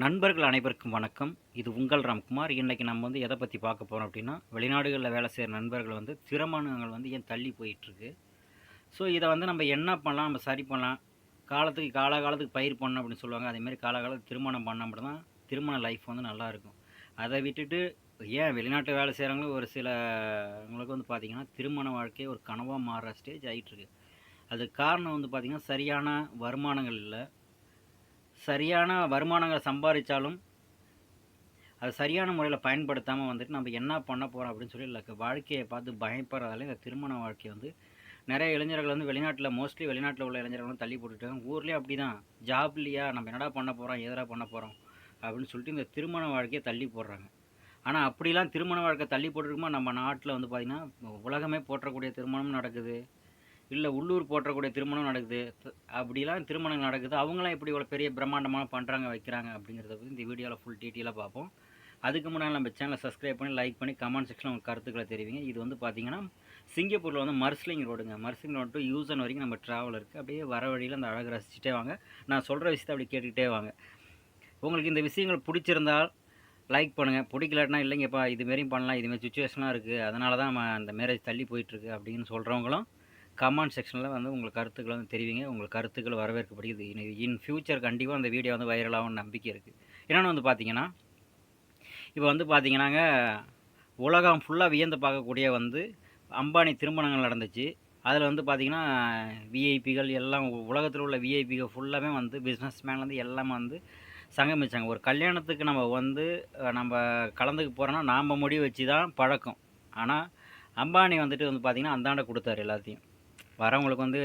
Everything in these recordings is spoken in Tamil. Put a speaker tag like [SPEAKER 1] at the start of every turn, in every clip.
[SPEAKER 1] நண்பர்கள் அனைவருக்கும் வணக்கம். இது உங்கள் ராம்குமார். இன்றைக்கி நம்ம வந்து எதை பற்றி பார்க்க போகிறோம் அப்படின்னா வெளிநாடுகளில் வேலை செய்கிற நண்பர்கள் வந்து திருமணங்கள் வந்து ஏன் தள்ளி போயிட்டுருக்கு. ஸோ இதை வந்து நம்ம என்ன பண்ணலாம்? நம்ம சரி பண்ணலாம். காலத்துக்கு காலகாலத்துக்கு பயிர் பண்ணணும் அப்படின்னு சொல்லுவாங்க. அதேமாதிரி காலகாலத்துக்கு திருமணம் பண்ண மட்டும் தான் திருமண லைஃப் வந்து நல்லா இருக்கும். அதை விட்டுட்டு ஏன் வெளிநாட்டு வேலை செய்கிறவங்களும் ஒரு சிலவங்களுக்கு வந்து பார்த்திங்கன்னா திருமண வாழ்க்கையை ஒரு கனவாக மாறுற ஸ்டேஜ் ஆகிட்டுருக்கு அதுக்கு காரணம் வந்து பார்த்திங்கன்னா சரியான வருமானங்கள் இல்லை. சரியான வருமானங்களை சம்பாதிச்சாலும் அது சரியான முறையில் பயன்படுத்தாமல் வந்துட்டு நம்ம என்ன பண்ண போகிறோம் அப்படின்னு சொல்லி இல்லை வாழ்க்கையை பார்த்து பயப்படுறதால இந்த திருமண வாழ்க்கை வந்து நிறைய இளைஞர்கள் வந்து வெளிநாட்டில் மோஸ்ட்லி வெளிநாட்டில் உள்ள இளைஞர்கள் வந்து தள்ளி போட்டுட்டாங்க ஊர்லேயே அப்படி தான் ஜாப் இல்லையா? நம்ம என்னடா பண்ண போகிறோம் எதடா பண்ண போகிறோம் அப்படின்னு சொல்லிட்டு இந்த திருமண வாழ்க்கையை தள்ளி போடுறாங்க. ஆனால் அப்படிலாம் திருமண வாழ்க்கை தள்ளி போட்டுருக்குமா? நம்ம நாட்டில் வந்து பார்த்திங்கன்னா உலகமே போற்றக்கூடிய திருமணம் நடக்குது. இல்லை உள்ளூர் போற்றக்கூடிய திருமணம் நடக்குது. அப்படிலாம் திருமணம் நடக்குது. அவங்களாம் எப்படி இவ்வளோ பெரிய பிரம்மாண்டமாக பண்ணுறாங்க வைக்கிறாங்க அப்படிங்கிறத பற்றி இந்த வீடியோவில் ஃபுல் டீட்டெயிலாக பார்ப்போம். அதுக்கு முன்னாடி நம்ம சேனலை சப்ஸ்கிரைப் பண்ணி லைக் பண்ணி கமெண்ட் செக்ஷனில் உங்கள் கருத்துக்களை தெரிவிங்க. இது வந்து பார்த்திங்கன்னா சிங்கப்பூரில் வந்து மர்ஸ்லிங் ரோடுங்க மர்ஸ்லிங் ரோடு டு யூசன் வரைக்கும் நம்ம ட்ராவல் இருக்குது அப்படியே வர வழியில் அந்த அழகை ரசிச்சுட்டே வாங்க. நான் சொல்கிற விஷயத்தை அப்படி கேட்டுக்கிட்டே வாங்க. உங்களுக்கு இந்த விஷயங்கள் பிடிச்சிருந்தால் லைக் பண்ணுங்கள் பிடிக்கலாட்டினா இல்லைங்கப்பா இதுமாரியும் பண்ணலாம். இதுமாரி சுச்சுவேஷனாக இருக்குது அதனால தான் நம்ம அந்த மேரேஜ் தள்ளி போயிட்டுருக்கு அப்படின்னு சொல்கிறவங்களும் கமெண்ட் செக்ஷனில் வந்து உங்கள் கருத்துக்களை வந்து தெரிவிங்க. உங்கள் கருத்துக்கள் வரவேற்கப்படுகிறது. இனி இன் ஃபியூச்சர் கண்டிப்பாக அந்த வீடியோ வந்து வைரலாகும் நம்பிக்கை இருக்குது என்னென்னு வந்து பார்த்தீங்கன்னா இப்போ வந்து பார்த்தீங்கன்னாங்க உலகம் ஃபுல்லாக வியந்து பார்க்கக்கூடிய வந்து அம்பானி திருமணங்கள் நடந்துச்சு. அதில் வந்து பார்த்திங்கன்னா விஐபிகள் எல்லாம் உலகத்தில் உள்ள விஐபிகள் ஃபுல்லாமே வந்து பிஸ்னஸ் மேன்லேருந்து எல்லாமே வந்து சங்கமிச்சாங்க. ஒரு கல்யாணத்துக்கு நம்ம வந்து நம்ம கலந்துக்க போகிறோன்னா நாம் முடிவு வச்சு தான் பழக்கம். ஆனால் அம்பானி வந்துட்டு வந்து பார்த்திங்கன்னா அந்தாண்ட கொடுத்தாரு எல்லாத்தையும். வரவங்களுக்கு வந்து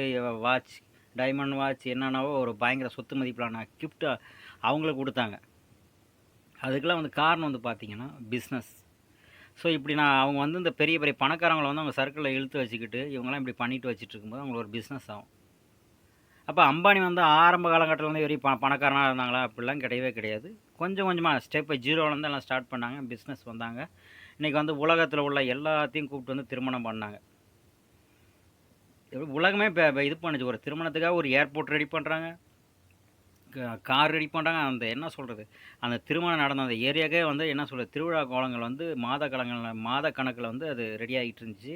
[SPEAKER 1] வாட்ச் டைமண்ட் வாட்ச் என்னென்னவோ ஒரு பயங்கர சொத்து மதிப்பிலான கிஃப்ட்டு அவங்களுக்கு கொடுத்தாங்க. அதுக்கெல்லாம் வந்து காரணம் வந்து பார்த்திங்கன்னா பிஸ்னஸ் ஸோ இப்படி நான் அவங்க வந்து இந்த பெரிய பெரிய பணக்காரங்களை வந்து அவங்க சர்க்கிளில் இழுத்து வச்சுக்கிட்டு இவங்கெல்லாம் இப்படி பண்ணிட்டு வச்சுட்டு இருக்கும்போது அவங்களுக்கு ஒரு பிஸ்னஸ் ஆகும். அப்போ அம்பானி வந்து ஆரம்ப காலகட்டத்தில் வந்து வெறும் ப பணக்காரனாக இருந்தாங்களா? அப்படிலாம் கிடையவே கிடையாது. கொஞ்சம் கொஞ்சமாக ஸ்டெப் ஜீரோலேருந்து எல்லாம் ஸ்டார்ட் பண்ணாங்க பிஸ்னஸ் வந்தாங்க. இன்றைக்கி வந்து உலகத்தில் உள்ள எல்லாத்தையும் கூப்பிட்டு வந்து திருமணம் பண்ணாங்க. உலகமே இப்போ இது பண்ணுச்சு. ஒரு திருமணத்துக்காக ஒரு ஏர்போர்ட் ரெடி பண்ணுறாங்க கார் ரெடி பண்ணுறாங்க அந்த என்ன சொல்கிறது அந்த திருமணம் நடந்த அந்த ஏரியாக்கே வந்து என்ன சொல்கிறது திருவிழா கோலங்கள் வந்து மாத கலங்களில் மாத கணக்கில் வந்து அது ரெடி ஆகிட்டு இருந்துச்சு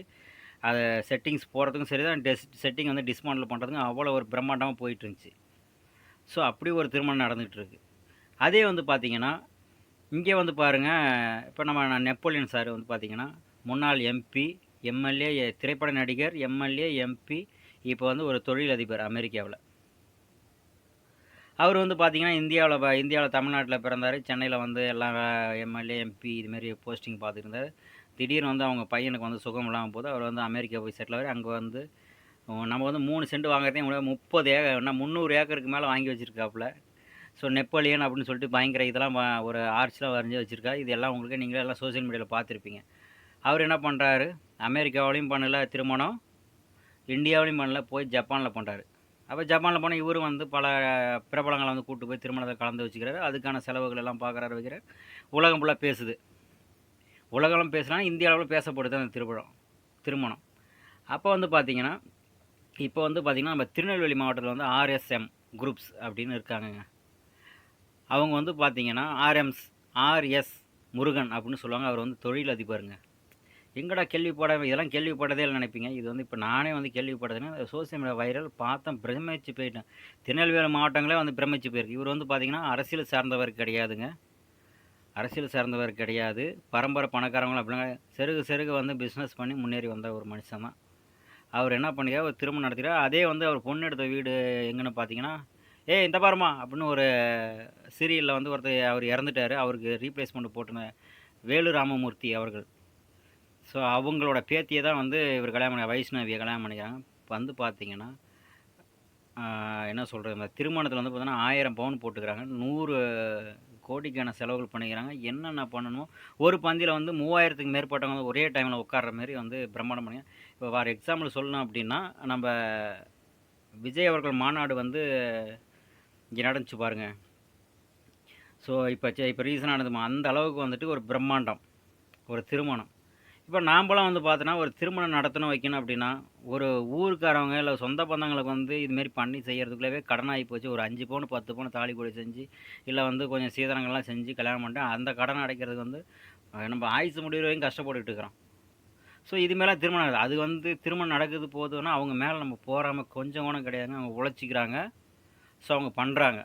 [SPEAKER 1] அதை செட்டிங்ஸ் போகிறதுக்கும் சரி தான் டெஸ் செட்டிங் வந்து டிஸ்மாண்டில் பண்ணுறதுக்கும் அவ்வளோ ஒரு பிரம்மாண்டமாக போயிட்டு இருந்துச்சு ஸோ அப்படி ஒரு திருமணம் நடந்துகிட்டு இருக்கு அதே வந்து பார்த்திங்கன்னா இங்கே வந்து பாருங்கள் இப்போ நம்ம நெப்போலியன் சார் வந்து பார்த்திங்கன்னா முன்னாள் எம்பி எம்எல்ஏ திரைப்பட நடிகர் எம்எல்ஏ எம்பி இப்போ வந்து ஒரு தொழிலதிபர் அமெரிக்காவில். அவர் வந்து பார்த்திங்கன்னா இந்தியாவில் இந்தியாவில் தமிழ்நாட்டில் பிறந்தார். சென்னையில் வந்து எல்லாம் எம்எல்ஏ எம்பி இதுமாரி போஸ்டிங் பார்த்துருந்தார் திடீர்னு வந்து அவங்க பையனுக்கு வந்து சுகம் இல்லாமல் போது அவர் வந்து அமெரிக்கா போய் செட்டில் ஆகி அங்கே வந்து நம்ம வந்து மூணு சென்ட் வாங்குறதே உங்களை முப்பது ஏக்கர் என்ன முந்நூறு ஏக்கருக்கு மேலே வாங்கி வச்சுருக்காப்புல. ஸோ நெப்போலியன் அப்படின்னு சொல்லிட்டு பயங்கர இதெல்லாம் ஒரு ஆர்ச்லாம் வரைஞ்சி வச்சுருக்கா இது எல்லாம் உங்களுக்கு நீங்களே எல்லாம் சோஷியல் மீடியாவில் பார்த்துருப்பீங்க அவர் என்ன பண்ணுறாரு அமெரிக்காவிலையும் பண்ணல திருமணம். இந்தியாவிலையும் பண்ணல போய் ஜப்பானில் பண்ணுறாரு அப்போ ஜப்பானில் போனால் இவரும் வந்து பல பிரபலங்களை வந்து கூட்டு போய் திருமணத்தை கலந்து வச்சுக்கிறாரு. அதுக்கான செலவுகள் எல்லாம் பார்க்குறாரு வைக்கிறார். உலகம் ஃபுல்லாக பேசுது. உலகம் பேசுனா இந்திய அளவில் பேசப்படுது அந்த திருமணம் திருமணம். அப்போ வந்து பார்த்திங்கன்னா இப்போ வந்து பார்த்திங்கன்னா நம்ம திருநெல்வேலி மாவட்டத்தில் வந்து ஆர்எஸ்எம் குரூப்ஸ் அப்படின்னு இருக்காங்கங்க. அவங்க வந்து பார்த்திங்கன்னா ஆர்எம்ஸ் ஆர்எஸ் முருகன் அப்படின்னு சொல்லுவாங்க. அவர் வந்து தொழில் அதிபருங்க எங்கடா கேள்விப்பட இதெல்லாம் கேள்விப்பட்டதே இல்லை நினைப்பீங்க. இது வந்து இப்போ நானே வந்து கேள்விப்பட்டதுன்னா சோசியல் மீடியா வைரல் பார்த்தேன் பிரமிச்சு போயிட்டேன். திருநெல்வேலி மாவட்டங்களே வந்து பிரமிச்சு போயிருக்கு. இவர் வந்து பார்த்திங்கன்னா அரசியல் சார்ந்தவர் கிடையாதுங்க. அரசியல் சார்ந்தவர் கிடையாது. பரம்பரை பணக்காரங்களும் அப்படிலாம் செருகு செருகு வந்து பிஸ்னஸ் பண்ணி முன்னேறி வந்த ஒரு மனுஷன் தான். அவர் என்ன பண்ணிக்கிறார்? ஒரு திருமணம் நடத்திக்கிறார் அதே வந்து அவர் பொண்ணு எடுத்த வீடு எங்கன்னு பார்த்தீங்கன்னா ஏய் இந்த பாருமா அப்படின்னு ஒரு சீரியலில் வந்து ஒருத்தர் அவர் இறந்துட்டார். அவருக்கு ரீப்ளேஸ்மெண்ட் போட்டுன வேலு ராமமூர்த்தி அவர்கள். ஸோ அவங்களோட பேத்தியை தான் வந்து இவர் கல்யாணம் பண்ணி வைஷ்ணவியை கல்யாணம் பண்ணிக்கிறாங்க. வந்து பார்த்தீங்கன்னா என்ன சொல்கிறது இந்த திருமணத்தில் வந்து பார்த்தோன்னா ஆயிரம் பவுன் போட்டுக்கிறாங்க. நூறு கோடிக்கான செலவுகள் பண்ணிக்கிறாங்க. என்னென்ன பண்ணணுமோ ஒரு பந்தியில் வந்து மூவாயிரத்துக்கு மேற்பட்டவங்க வந்து ஒரே டைமில் உட்கார்ற மாதிரி வந்து பிரம்மாண்டம் பண்ணி இப்போ வேறு எக்ஸாம்பிள் சொல்லணும் அப்படின்னா நம்ம விஜய் அவர்கள் மாநாடு வந்து இங்கே நடந்துச்சு பாருங்க. ஸோ இப்போ இப்போ ரீசனாக நடந்துமா அந்த அளவுக்கு வந்துட்டு ஒரு பிரம்மாண்டம் ஒரு திருமணம். இப்போ நாம்பளாம் வந்து பார்த்தோன்னா ஒரு திருமணம் நடத்தணும் வைக்கணும் அப்படின்னா ஒரு ஊருக்காரவங்க இல்லை சொந்த பந்தங்களுக்கு வந்து இதுமாரி பண்ணி செய்கிறதுக்குள்ளவே கடன் ஆகி போச்சு. ஒரு அஞ்சு பவுன் பத்து பவுன் தாலி கொடி செஞ்சு இல்லை வந்து கொஞ்சம் சீதனங்கள்லாம் செஞ்சு கல்யாணம் பண்ணிட்டு அந்த கடன் அடைக்கிறதுக்கு வந்து நம்ம ஆயுசு முடிகிற வரைக்கும் கஷ்டப்பட்டுக்கிட்டு இருக்கிறோம். ஸோ இது மேலே திருமணம் நடக்குது அது வந்து திருமணம் நடக்குது போதுன்னா அவங்க மேலே நம்ம போகாமல் கொஞ்சம் கூட கிடையாதுங்க அவங்க உழைச்சிக்கிறாங்க. ஸோ அவங்க பண்ணுறாங்க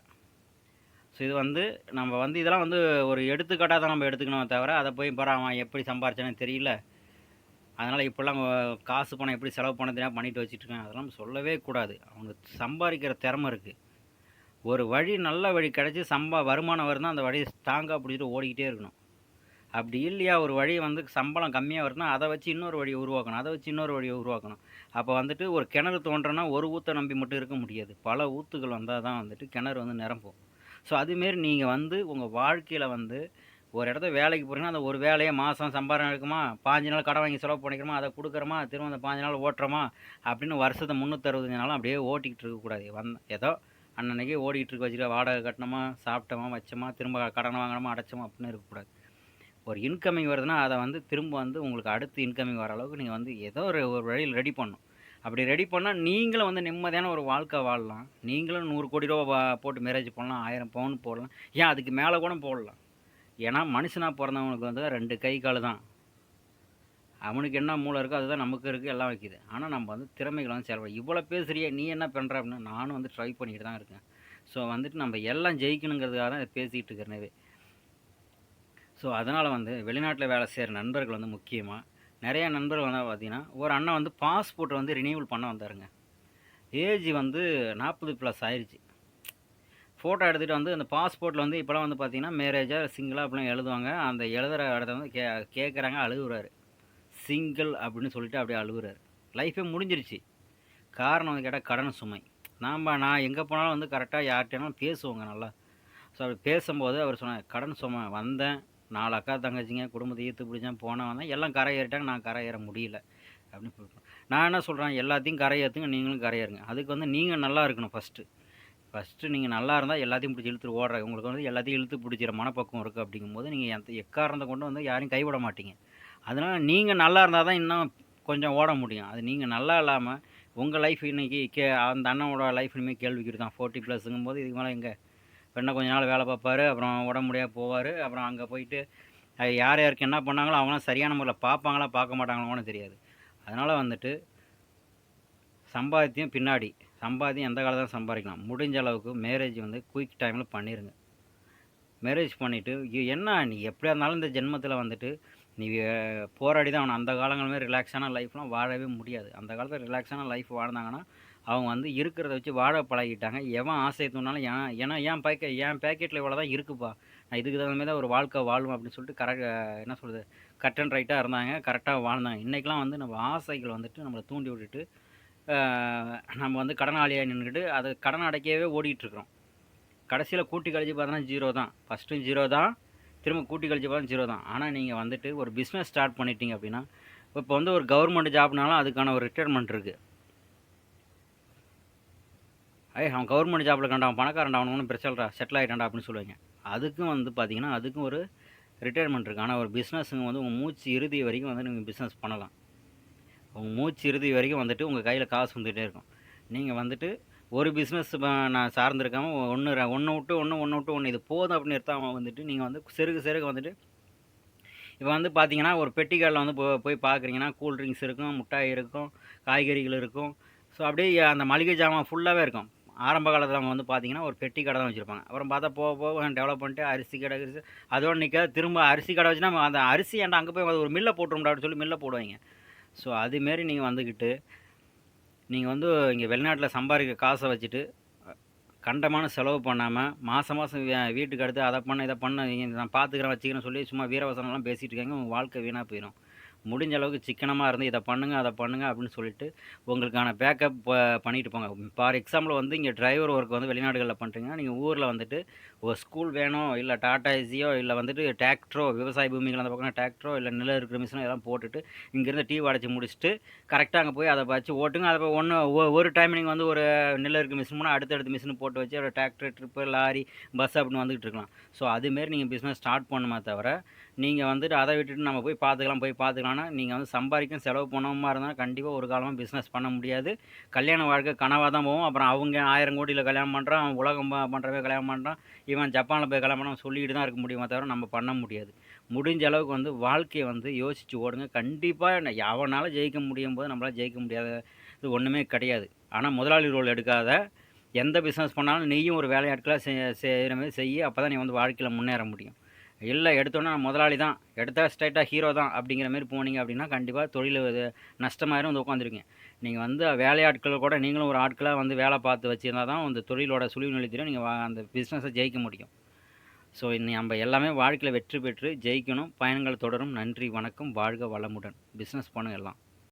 [SPEAKER 1] ஸோ இது வந்து நம்ம வந்து இதெல்லாம் வந்து ஒரு எடுத்துக்காட்டாக தான் நம்ம எடுத்துக்கணுமே தவிர அதை போய் பாரு அவன் எப்படி சம்பாரிச்சானே தெரியல. அதனால் இப்போல்லாம் காசு பணம் எப்படி செலவு பண்ணதுனா பண்ணிட்டு வச்சுட்டு இருக்காங்க அதெல்லாம் சொல்லவே கூடாது. அவங்க சம்பாதிக்கிற திறமை இருக்குது ஒரு வழி நல்ல வழி கிடச்சி சம்பா வருமானம் வருதுன்னா அந்த வழியை ஸ்ட்ராங்காக பிடிச்சிட்டு ஓடிக்கிட்டே இருக்கணும். அப்படி இல்லையா ஒரு வழி வந்து சம்பளம் கம்மியாக வருதுன்னா அதை வச்சு இன்னொரு வழியை உருவாக்கணும். அதை வச்சு இன்னொரு வழியை உருவாக்கணும். அப்போ வந்துட்டு ஒரு கிணறு தோன்றனா ஒரு ஊற்றை நம்பி மட்டும் இருக்க முடியாது. பல ஊற்றுகள் வந்தால் தான் வந்துட்டு கிணறு வந்து நிரம்பும். ஸோ அதுமாரி நீங்கள் வந்து உங்கள் வாழ்க்கையில் வந்து ஒரு இடத்த வேலைக்கு போகிறீங்கன்னா அந்த ஒரு வேலையை மாதம் சம்பாதம் இருக்குமா பாஞ்சு நாள் கடன் வாங்கி செலவு பண்ணிக்கிறோமா? அதை கொடுக்குறோமா? திரும்ப அந்த பாஞ்சு நாள் ஓட்டுறோமா? அப்படின்னு வருஷத்தை முந்நூற்றறுபத்தஞ்சு நாளும் அப்படியே ஓட்டிக்கிட்டு இருக்கக்கூடாது வந் ஏதோ அன்னன்னைக்கு ஓடிக்கிட்டு இருக்க வச்சுக்க வாடகை கட்டணமா சாப்பிட்டோமா வச்சோமா திரும்ப கடன் வாங்கினோமா அடைச்சோமா அப்படின்னு இருக்கக்கூடாது ஒரு இன்கமிங் வருதுன்னா அதை வந்து திரும்ப வந்து உங்களுக்கு அடுத்து இன்கமிங் வர அளவுக்கு நீங்கள் வந்து ஏதோ ஒரு ஒரு வழியில் ரெடி பண்ணணும். அப்படி ரெடி பண்ணால் நீங்களும் வந்து நிம்மதியான ஒரு வாழ்க்கை வாழலாம். நீங்களும் நூறு கோடி ரூபா போட்டு மேரேஜ் பண்ணலாம் ஆயிரம் பவுன் போடலாம். ஏன் அதுக்கு மேலே கூட போடலாம். ஏன்னா மனுஷனாக பிறந்தவனுக்கு வந்து ரெண்டு கை கால் தான். அவனுக்கு என்ன மூளை இருக்கோ அதுதான் நமக்கு இருக்குது எல்லாம் வைக்குது. ஆனால் நம்ம வந்து திறமைகளை வந்து செயல்பட இவ்வளோ பேசுறியே நீ என்ன பண்ணுற அப்படின்னா நானும் வந்து ட்ரை பண்ணிட்டு தான் இருக்கேன். ஸோ வந்துட்டு நம்ம எல்லாம் ஜெயிக்கணுங்கிறதுக்காக தான் இதை பேசிக்கிட்டு இருக்கிறனவே ஸோ அதனால் வந்து வெளிநாட்டில் வேலை செய்கிற நண்பர்கள் வந்து முக்கியமாக நிறைய நண்பர்கள் வந்து பார்த்தீங்கன்னா ஒரு அண்ணன் வந்து பாஸ்போர்ட்டை வந்து ரினியூவல் பண்ண வந்தாருங்க. ஏஜ் வந்து நாற்பது ப்ளஸ் ஆயிடுச்சு ஃபோட்டோ எடுத்துகிட்டு வந்து அந்த பாஸ்போர்ட்டில் வந்து இப்போலாம் வந்து பார்த்தீங்கன்னா மேரேஜாக சிங்கிளாக அப்படிலாம் எழுதுவாங்க. அந்த எழுதுகிற இடத்த வந்து கே கேட்குறாங்க அழுகுறாரு. சிங்கிள் அப்படின்னு சொல்லிட்டு அப்படியே அழுகுறாரு. லைஃபே முடிஞ்சிருச்சு. காரணம் வந்து கேட்டால் கடன் சுமை. நாம் நான் எங்கே போனாலும் வந்து கரெக்டாக யார்கிட்டனாலும் பேசுவோங்க நல்லா. ஸோ அப்படி பேசும்போது அவர் சொன்னார் கடன் சுமை வந்தேன். நாலு அக்கா தங்கச்சிங்க குடும்பத்தை ஈர்த்து பிடிச்சேன் போனேன் வந்தேன். எல்லாம் கரை ஏறிட்டாங்க நான் கரை ஏற முடியல. அப்படின்னு நான் என்ன சொல்கிறேன் எல்லாத்தையும் கரை ஏற்றுங்க நீங்களும் கரை ஏறுங்க. அதுக்கு வந்து நீங்கள் நல்லா இருக்கணும் ஃபஸ்ட்டு ஃபஸ்ட்டு நீங்கள் நல்லா இருந்தால் எல்லாத்தையும் பிடிச்சி இழுத்துட்டு ஓடுற. உங்களுக்கு வந்து எல்லாத்தையும் இழுத்து பிடிச்சிற மனப்பக்குவம் இருக்குது அப்படிங்கும்போது நீங்கள் எந்த எக்காரணத்தை கொண்டு வந்து யாரையும் கைவிட மாட்டீங்க. அதனால் நீங்கள் நல்லா இருந்தால் தான் இன்னும் கொஞ்சம் ஓட முடியும். அது நீங்கள் நல்லா இல்லாமல் உங்கள் லைஃப் இன்றைக்கி கே அந்த அண்ணனோட லைஃப் இனிமேல் கேள்விக்குறி தான். ஃபோர்ட்டி ப்ளஸ்ங்கும் போது இதுக்கு மேலே எங்கே பெண்ணை கொஞ்ச நாள் வேலை பார்ப்பாரு அப்புறம் உடம்பு முடியாது போவார் அப்புறம் அங்கே போயிட்டு யார் யாருக்கு என்ன பண்ணாங்களோ அவங்களாம் சரியான முறையில் பார்ப்பாங்களா பார்க்க மாட்டாங்களோ தெரியாது. அதனால் வந்துட்டு சம்பாத்தியம் பின்னாடி. சம்பாத்தியம் எந்த காலத்தில் சம்பாதிக்கலாம். முடிஞ்ச அளவுக்கு மேரேஜ் வந்து குயிக் டைமில் பண்ணிடுங்க மேரேஜ் பண்ணிவிட்டு என்ன நீ எப்படியா இருந்தாலும் இந்த ஜென்மத்தில் வந்துட்டு நீ போராடி தான் அவனை அந்த காலங்களுமே ரிலாக்ஸான லைஃப்லாம் வாழவே முடியாது. அந்த காலத்தில் ரிலாக்ஸான லைஃப் வாழ்ந்தாங்கன்னா அவங்க வந்து இருக்கிறத வச்சு வாழ பழகிட்டாங்க. எவன் ஆசை தூணாலும் ஏன் ஏன்னா என் பேக்கெட் என் பேக்கெட்டில் இவ்வளோ தான் இருக்குப்பா. நான் இதுக்கு தகுந்த மாதிரி தான் ஒரு வாழ்க்கை வாழும் அப்படின்னு சொல்லிட்டு கரெக்ட் என்ன சொல்கிறது கட் அண்ட் ரைட்டாக இருந்தாங்க. கரெக்டாக வாழ்ந்தாங்க. இன்றைக்கெலாம் வந்து நம்ம ஆசைகள் வந்துட்டு நம்மளை தூண்டி விட்டுட்டு நம்ம வந்து கடனாளியாக நின்றுட்டு அதை கடன் அடைக்கவே ஓடிட்டுருக்குறோம் கடைசியில் கூட்டி கழிச்சு பார்த்தோன்னா ஜீரோ தான். ஃபஸ்ட்டும் ஜீரோ தான். திரும்ப கூட்டி கழிச்சு பார்த்தா ஜீரோ தான். ஆனால் நீங்கள் வந்துட்டு ஒரு பிஸ்னஸ் ஸ்டார்ட் பண்ணிட்டீங்க அப்படின்னா இப்போ வந்து ஒரு கவர்மெண்ட் ஜாப்னாலும் அதுக்கான ஒரு ரிட்டையர்மெண்ட் இருக்குது ஐய் அவன் கவர்மெண்ட் ஜாப்பில் கண்டான் பணக்காரன்டா அவனு ஒன்றும் பிரச்சனைடா செட்டில் ஆகிட்டான்டா அப்படின்னு சொல்லுவாங்க. அதுக்கும் வந்து பார்த்தீங்கன்னா அதுக்கும் ஒரு ரிட்டையர்மெண்ட் இருக்குது ஆனால் ஒரு பிஸ்னஸுங்க வந்து உங்கள் மூச்சு இறுதி வரைக்கும் வந்து நீங்கள் பிஸ்னஸ் பண்ணலாம். உங்கள் மூச்சு இறுதி வரைக்கும் வந்துட்டு உங்கள் கையில் காசு வந்துகிட்டே இருக்கும். நீங்கள் வந்துட்டு ஒரு பிஸ்னஸ் நான் சார்ந்திருக்காமல் ஒன்று ஒன்று விட்டு ஒன்று ஒன்று விட்டு ஒன்று இது போதும் அப்படின்னு எடுத்தாமல் வந்துட்டு நீங்கள் வந்து செருகு செருகு வந்துட்டு இப்போ வந்து பார்த்தீங்கன்னா ஒரு பெட்டி கடையில் வந்து போ போய் பார்க்குறீங்கன்னா கூல் ட்ரிங்க்ஸ் இருக்கும் மிட்டாய் இருக்கும் காய்கறிகள் இருக்கும். ஸோ அப்படியே அந்த மளிகை ஜாமான் ஃபுல்லாகவே இருக்கும். ஆரம்ப காலத்தில் அவங்க வந்து பார்த்தீங்கன்னா ஒரு பெட்டி கடை தான் வச்சுருப்பாங்க. அப்புறம் பார்த்தா போக போக டெவலப் பண்ணிட்டு அரிசி கடை அரிசி. அதோட நிற்க திரும்ப அரிசி கடை வச்சுன்னா அந்த அரிசி ஏன்டா அங்கே போய் அது ஒரு மில்லை போட்டுரும்டா அப்படின்னு சொல்லி மில்லை போடுவாங்க. ஸோ அதுமாரி நீங்கள் வந்துக்கிட்டு நீங்கள் வந்து இங்கே வெளிநாட்டில் சம்பாதிக்க காசை வச்சுட்டு கண்டமான செலவு பண்ணாமல் மாதம் மாதம் வீட்டுக்கு அடுத்து அதை பண்ண இதை பண்ண நான் பார்த்துக்கிறேன் வச்சுக்கிறேன் சொல்லி சும்மா வீரவசனம்லாம் பேசிகிட்டு இருக்காங்க உங்கள் வாழ்க்கை வீணாக போயிடும் முடிஞ்ச அளவுக்கு சிக்கனமாக இருந்து இதை பண்ணுங்க அதை பண்ணுங்க அப்படின்னு சொல்லிட்டு உங்களுக்கான பேக்கப் பண்ணிட்டு போங்க. ஃபார் எக்ஸாம்பிள் வந்து இங்கே டிரைவர் ஒர்க் வந்து வெளிநாடுகளில் பண்ணுறீங்கன்னா நீங்கள் ஊரில் வந்துட்டு ஒரு ஸ்கூல் வேணும் இல்லை டாடா ஏசியோ இல்லை வந்துட்டு டிராக்டரோ விவசாய பூமிகள் அந்த பக்கம் டிராக்டரோ இல்லை நில இருக்கிற மிஷினோ எல்லாம் போட்டுட்டு இங்கேருந்து டீ அடைச்சி முடிச்சுட்டு கரெக்டாக அங்கே போய் அதை வச்சு ஓட்டுங்க. அதை ஒன்று ஒரு டைம் நீங்கள் வந்து ஒரு நில இருக்க மிஷின் போனால் அடுத்தடுத்து மிஷின் போட்டு வச்சு ஒரு டிராக்டர் ட்ரிப்பு லாரி பஸ் அப்படின்னு வந்துகிட்டு இருக்கலாம். ஸோ அதுமாரி நீங்கள் பிஸ்னஸ் ஸ்டார்ட் பண்ணுமா தவிர நீங்கள் வந்துட்டு அதை விட்டுட்டு நம்ம போய் பார்த்துக்கலாம் போய் பார்த்துக்கலாம்னா நீங்கள் வந்து சம்பாதிக்கும் செலவு பண்ணவுமா இருந்தால் கண்டிப்பாக ஒரு காலமாக பிஸ்னஸ் பண்ண முடியாது. கல்யாண வாழ்க்கை கனவாக தான் போகும். அப்புறம் அவங்க ஆயிரம் கோடியில் கல்யாணம் பண்ணுறான் அவன் உலகம் பண்ணுறவே கல்யாணம் பண்ணுறான் இவன் ஜப்பானில் போய் கல்யாணம் பண்ண சொல்லிட்டு தான் இருக்க முடியுமே தவிர நம்ம பண்ண முடியாது. முடிஞ்ச அளவுக்கு வந்து வாழ்க்கையை வந்து யோசித்து ஓடுங்க. கண்டிப்பாக எவனால் ஜெயிக்க முடியும் போது நம்மளால் ஜெயிக்க முடியாத இது ஒன்றுமே கிடையாது. ஆனால் முதலாளி ரோல் எடுக்காத. எந்த பிஸ்னஸ் பண்ணாலும் நீயும் ஒரு வேலையாட்களாக செய் செய்கிற மாதிரி செய்ய அப்போ தான் நீ வந்து வாழ்க்கையில் முன்னேற முடியும். இல்லை எடுத்தோன்னே முதலாளி தான். எடுத்தால் ஸ்ட்ரைட்டாக ஹீரோ தான் அப்படிங்கிற மாதிரி போனீங்க அப்படின்னா கண்டிப்பாக தொழில் நஷ்டமாயிரும் வந்து உட்காந்துருக்கீங்க நீங்கள் வந்து வேலையாட்கள் கூட நீங்களும் ஒரு ஆட்களாக வந்து வேலை பார்த்து வச்சுருந்தா தான் அந்த தொழிலோட சுழிவு நிலைத்திலும் நீங்கள் அந்த பிஸ்னஸை ஜெயிக்க முடியும். ஸோ நம்ம எல்லாமே வாழ்க்கையில் வெற்றி பெற்று ஜெயிக்கணும் பயணங்கள் தொடரும். நன்றி வணக்கம். வாழ்க வளமுடன். பிஸ்னஸ் பண்ணுங்க எல்லாம்.